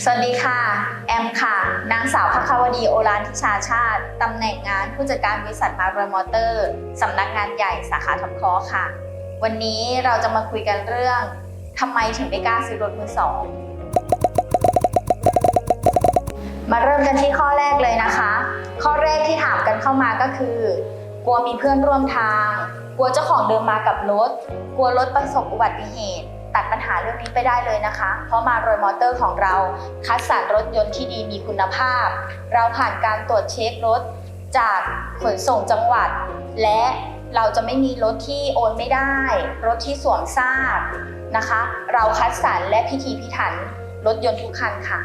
สวัสดีค่ะ แอมค่ะ นางสาวพักวดีโอรานทิชาชาติ ตำแหน่งงานผู้จัดการบริษัทมารวยมอเตอร์ สำนักงานใหญ่สาขาทำคอค่ะ วันนี้เราจะมาคุยกันเรื่องทำไมถึงไม่กล้าซื้อรถมือสอง มาเริ่มกันที่ข้อแรกเลยนะคะ ข้อแรกที่ถามกันเข้ามาก็คือ กลัวมีเพื่อนร่วมทาง กลัวเจ้าของเดิมมากับรถ กลัวรถประสบอุบัติเหตุ ตัดปัญหาเรื่องนี้ไปได้เลยนะคะ เพราะมารอยมอเตอร์ของเรา คัดสรรรถยนต์ที่ดีมีคุณภาพ เราผ่านการตรวจเช็ครถจากขนส่งจังหวัด และเราจะไม่มีรถที่โอนไม่ได้ รถที่สวมซากนะคะ เราคัดสรรและพิถีพิถันรถยนต์ทุกคันค่ะ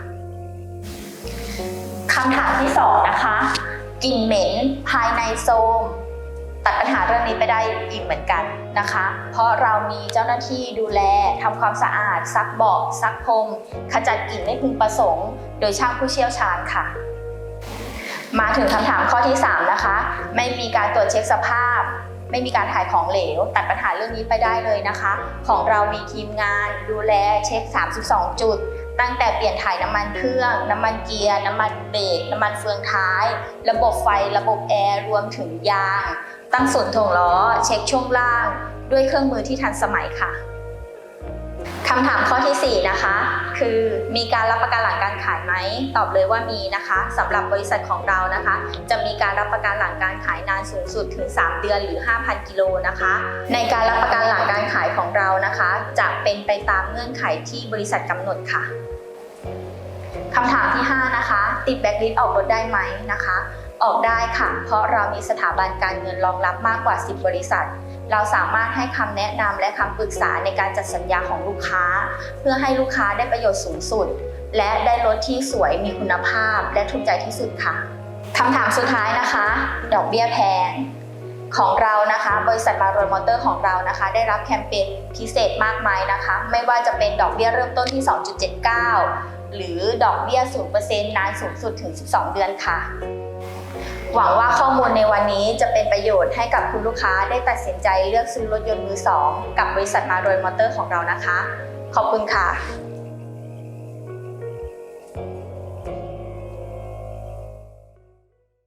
คำถามที่สองนะคะกลิ่นเหม็นภายในโซม ตัดปัญหาเรื่องนี้ไปได้อีกเหมือนกันนะคะ เพราะเรามีเจ้าหน้าที่ดูแลทำความสะอาด ซักเบาะซักพรมขจัดกลิ่นไม่พึงประสงค์ โดยช่างผู้เชี่ยวชาญค่ะ มาถึงคำถามข้อที่ 3 นะคะ ไม่มีการตรวจเช็คสภาพ ไม่มีการถ่ายของเหลว ตัดปัญหาเรื่องนี้ไปได้เลยนะคะ ของเรามีทีมงานดูแลเช็ค 32 จุด ตั้งแต่เปลี่ยนถ่ายน้ำมันเครื่อง น้ำมันเกียร์ น้ำมันเบรก น้ำมันเฟืองท้าย ระบบไฟ ระบบแอร์ รวมถึงยาง ตั้งส่วนถ่วงล้อ เช็คช่วงล่าง ด้วยเครื่องมือที่ทันสมัยค่ะ คำถามข้อทีสี่ 4 นะคะ คือมีการรับประกันหลังการขายไหม ตอบเลยว่ามีนะคะสำหรับบริษัทของเรานะคะ จะมีการรับประกันหลังการขายนานสูงสุดถึง 3 เดือนหรือ 5,000 กิโลนะคะ ในการรับประกันหลังการขายของเรานะคะ จะเป็นไปตามเงื่อนไขที่บริษัทกำหนดค่ะ คำถามที่ 5 นะคะ ติดแบ็กลิสต์ออกรถได้ไหมนะคะ ออกได้ค่ะ เพราะเรามีสถาบันการเงินรองรับมากกว่า 10 บริษัท เราสามารถให้คำแนะนำและคำปรึกษาในการจัดสัญญาของลูกค้า เพื่อให้ลูกค้าได้ประโยชน์สูงสุด และได้รถที่สวยมีคุณภาพและถูกใจที่สุดค่ะคำถามสุดท้ายนะคะ ดอกเบี้ยแพงของเรานะคะ บริษัทมารวยมอเตอร์ของเรานะคะ ได้รับแคมเปญพิเศษมากมายนะคะ ไม่ว่าจะเป็นดอกเบี้ยเริ่มต้นที่ 2.79 หรือดอกเบี้ย 0%นานสูงสุดถึง 12 เดือนค่ะ หวังว่าข้อมูลในวันนี้จะเป็นประโยชน์ให้กับคุณลูกค้าได้ตัดสินใจเลือกซื้อรถยนต์มือสองกับบริษัทมารวยมอเตอร์ของเรานะคะ ขอบคุณค่ะ